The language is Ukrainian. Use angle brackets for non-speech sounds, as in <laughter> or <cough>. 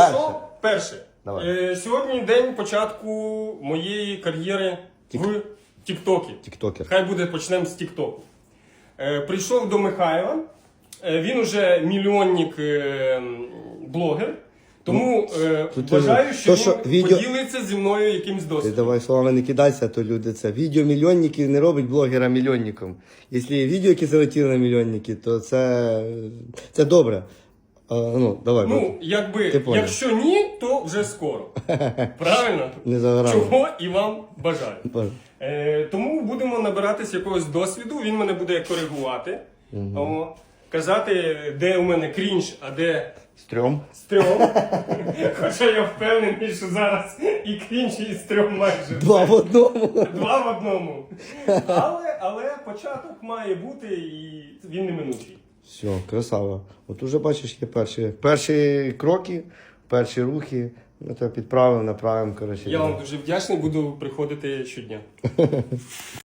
Що перше? Давай. Е, сьогодні день початку моєї кар'єри в Тіктокі. Тіктокер. Хай буде почнемо з Тіктоку. Е, прийшов до Михайла. Е, він уже мільйонник е, блогер. Тому е, тут, вважаю, що то, він відео- поділиться зі мною якимсь Ти давай словами не кидайся, то люди це. Відео мільйонників не робить блогера мільйонником. Якщо є відео, які залетіли на мільйонники, то це, це добре. А, ну, давай. Ну, якби, Ти якщо ні, то вже скоро. <laughs> Правильно? Не. Чого і вам бажаю. Е, тому будемо набиратись якогось досвіду, він мене буде коригувати, О, казати, де у мене крінж, а де Стрьом. стрьом. <laughs> Хоча я впевнений, що зараз і крінж, і стрьом майже Два в одному. два в одному. Але, але початок має бути і він неминучий. Все, красава. От уже бачиш, є перші, перші кроки, перші рухи. Ми тебе підправимо, направимо, коротше. Я вам дуже вдячний, буду приходити щодня. <laughs>